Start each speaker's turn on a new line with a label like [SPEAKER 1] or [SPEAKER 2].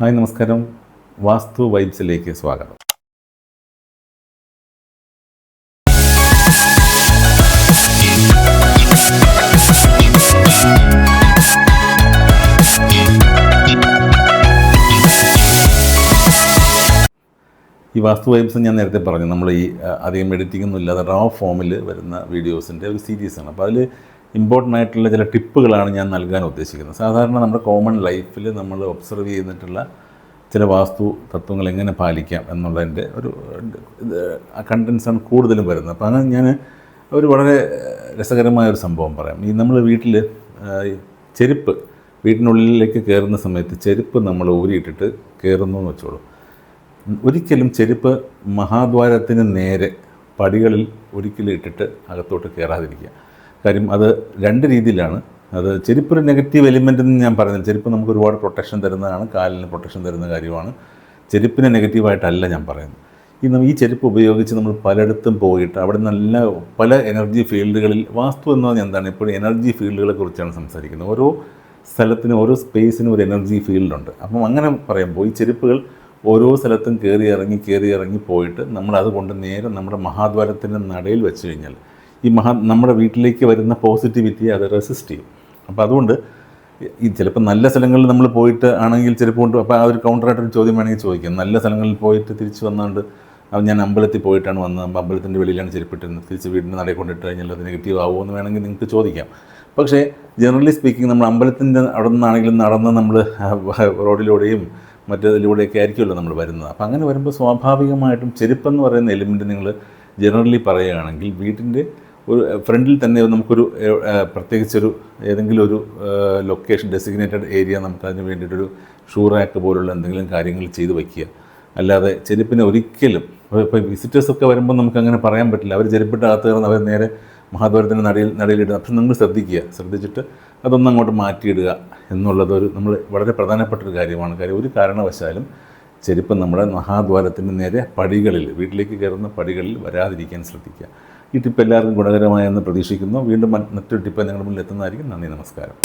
[SPEAKER 1] Hi നമസ്കാരം. വാസ്തു വൈബ്സിലേക്ക് സ്വാഗതം. ഈ വാസ്തു വൈബ്സ് ഞാൻ നേരത്തെ പറഞ്ഞു. നമ്മൾ ഈ അധികം എഡിറ്റിംഗ് ഒന്നും ഇല്ലാതെ റോ ഫോമിൽ വരുന്ന വീഡിയോസിന്റെ ഒരു സീരീസാണ് അപ്പോൾ അതിൽ ഇമ്പോർട്ടന്റ് ആയിട്ടുള്ള ചില ടിപ്പുകളാണ് ഞാൻ നൽകാൻ ഉദ്ദേശിക്കുന്നത്. സാധാരണ നമ്മുടെ കോമൺ ലൈഫിൽ നമ്മൾ ഒബ്സർവ് ചെയ്തിട്ടുള്ള ചില വാസ്തു തത്വങ്ങൾ എങ്ങനെ പാലിക്കാം എന്നുള്ളതിന്റെ ഒരു കണ്ടൻസാണ് കൂടുതലും വരുന്നത്. അപ്പോൾ അങ്ങനെ ഞാൻ ഒരു വളരെ രസകരമായ ഒരു സംഭവം പറയാം. ഈ നമ്മൾ വീട്ടിൽ ചെരുപ്പ് വീട്ടിനുള്ളിലേക്ക് കയറുന്ന സമയത്ത് ചെരുപ്പ് നമ്മൾ ഊരിയിട്ടിട്ട് കയറുന്നു എന്ന് വെച്ചോളൂ. ഒരിക്കലും ചെരുപ്പ് മഹാദ്വാരത്തിന് നേരെ പടികളിൽ ഒരിക്കലും ഇട്ടിട്ട് അകത്തോട്ട് കയറാതിരിക്കുക. കാര്യം അത് രണ്ട് രീതിയിലാണ്. അത് ചെരുപ്പൊരു നെഗറ്റീവ് എലിമെന്റ് എന്ന് ഞാൻ പറയുന്നത് ചെരുപ്പ് നമുക്ക് ഒരുപാട് പ്രൊട്ടക്ഷൻ തരുന്നതാണ് കാലിന് പ്രൊട്ടക്ഷൻ തരുന്ന കാര്യമാണ്. ചെരുപ്പിനെ നെഗറ്റീവായിട്ടല്ല ഞാൻ പറയുന്നത്. ഈ ഈ ചെരുപ്പ് ഉപയോഗിച്ച് നമ്മൾ പലയിടത്തും പോയിട്ട് അവിടെ നല്ല പല എനർജി ഫീൽഡുകളിൽ വാസ്തു എന്ന് പറഞ്ഞാൽ എന്താണ് ഇപ്പോൾ എനർജി ഫീൽഡുകളെ കുറിച്ചാണ് സംസാരിക്കുന്നത്. ഓരോ സ്ഥലത്തിനും ഓരോ സ്പേസിനും ഒരു എനർജി ഫീൽഡുണ്ട് അപ്പം അങ്ങനെ പറയുമ്പോൾ ഈ ചെരുപ്പുകൾ ഓരോ സ്ഥലത്തും കയറി ഇറങ്ങി കയറി ഇറങ്ങി പോയിട്ട് നമ്മൾ അതുകൊണ്ട് നേരെ നമ്മുടെ മഹാദ്വാരത്തിന്റെ നടയിൽ വെച്ച് കഴിഞ്ഞാൽ ഈ മഹാ നമ്മുടെ വീട്ടിലേക്ക് വരുന്ന പോസിറ്റിവിറ്റിയെ അത് റെസിസ്റ്റ് ചെയ്യും. അപ്പോൾ അതുകൊണ്ട് ഈ ചിലപ്പോൾ നല്ല സ്ഥലങ്ങളിൽ നമ്മൾ പോയിട്ട് ആണെങ്കിൽ ചിലപ്പോൾ കൊണ്ട് അപ്പോൾ ആ ഒരു കൗണ്ടറായിട്ടൊരു ചോദ്യം വേണമെങ്കിൽ ചോദിക്കാം. നല്ല സ്ഥലങ്ങളിൽ പോയിട്ട് തിരിച്ച് വന്നുകൊണ്ട് അപ്പോൾ ഞാൻ അമ്പലത്തിൽ പോയിട്ടാണ് വന്നത്. അമ്പലത്തിന്റെ വെളിയിലാണ് ചെരുപ്പിട്ടിരുന്നത്. തിരിച്ച് വീടിന്റെ നടയിൽ കൊണ്ടിട്ട് കഴിഞ്ഞാൽ അത് നെഗറ്റീവ് ആവുമോ എന്ന് വേണമെങ്കിൽ നിങ്ങൾക്ക് ചോദിക്കാം. പക്ഷേ ജനറലി സ്പീക്കിംഗ് നമ്മൾ അമ്പലത്തിന്റെ അവിടെ നിന്നാണെങ്കിലും നടന്ന് നമ്മൾ റോഡിലൂടെയും മറ്റേതിലൂടെയൊക്കെ ആയിരിക്കുമല്ലോ നമ്മൾ വരുന്നത്. അപ്പോൾ അങ്ങനെ വരുമ്പോൾ സ്വാഭാവികമായിട്ടും ചെരുപ്പെന്ന് പറയുന്ന എലിമെന്റ് നിങ്ങൾ ജനറലി പറയുകയാണെങ്കിൽ വീട്ടിന്റെ ഒരു ഫ്രണ്ടിൽ തന്നെ നമുക്കൊരു പ്രത്യേകിച്ചൊരു ഏതെങ്കിലും ഒരു ലൊക്കേഷൻ ഡെസിഗ്നേറ്റഡ് ഏരിയ നമുക്ക് അതിന് വേണ്ടിയിട്ടൊരു ഷൂ റാക്ക് പോലുള്ള എന്തെങ്കിലും കാര്യങ്ങൾ ചെയ്തു വയ്ക്കുക. അല്ലാതെ ചെരുപ്പിനെ ഒരിക്കലും ഇപ്പോൾ വിസിറ്റേഴ്സൊക്കെ വരുമ്പോൾ നമുക്ക് അങ്ങനെ പറയാൻ പറ്റില്ല. അവർ ചെരുപ്പിട്ട് അകത്ത് കയറുന്ന അവർ നേരെ മഹാദ്വാരത്തിന്റെ നടയിൽ നടയിലിടുക പക്ഷെ നിങ്ങൾ ശ്രദ്ധിക്കുക. ശ്രദ്ധിച്ചിട്ട് അതൊന്നും അങ്ങോട്ട് മാറ്റിയിടുക എന്നുള്ളതൊരു നമ്മൾ വളരെ പ്രധാനപ്പെട്ട ഒരു കാര്യമാണ്. കാര്യം ഒരു കാരണവശാലും ചെരുപ്പ് നമ്മുടെ മഹാദ്വാരത്തിന്റെ നേരെ പടികളിൽ വീട്ടിലേക്ക് കയറുന്ന പടികളിൽ വരാതിരിക്കാൻ ശ്രദ്ധിക്കുക. ഈ ടിപ്പ് എല്ലാവർക്കും ഗുണകരമായെന്ന് പ്രതീക്ഷിക്കുന്നു. വീണ്ടും മറ്റൊരു ടിപ്പ് നിങ്ങളുടെ മുന്നിൽ എത്തുന്നതായിരിക്കും. നന്ദി നമസ്കാരം.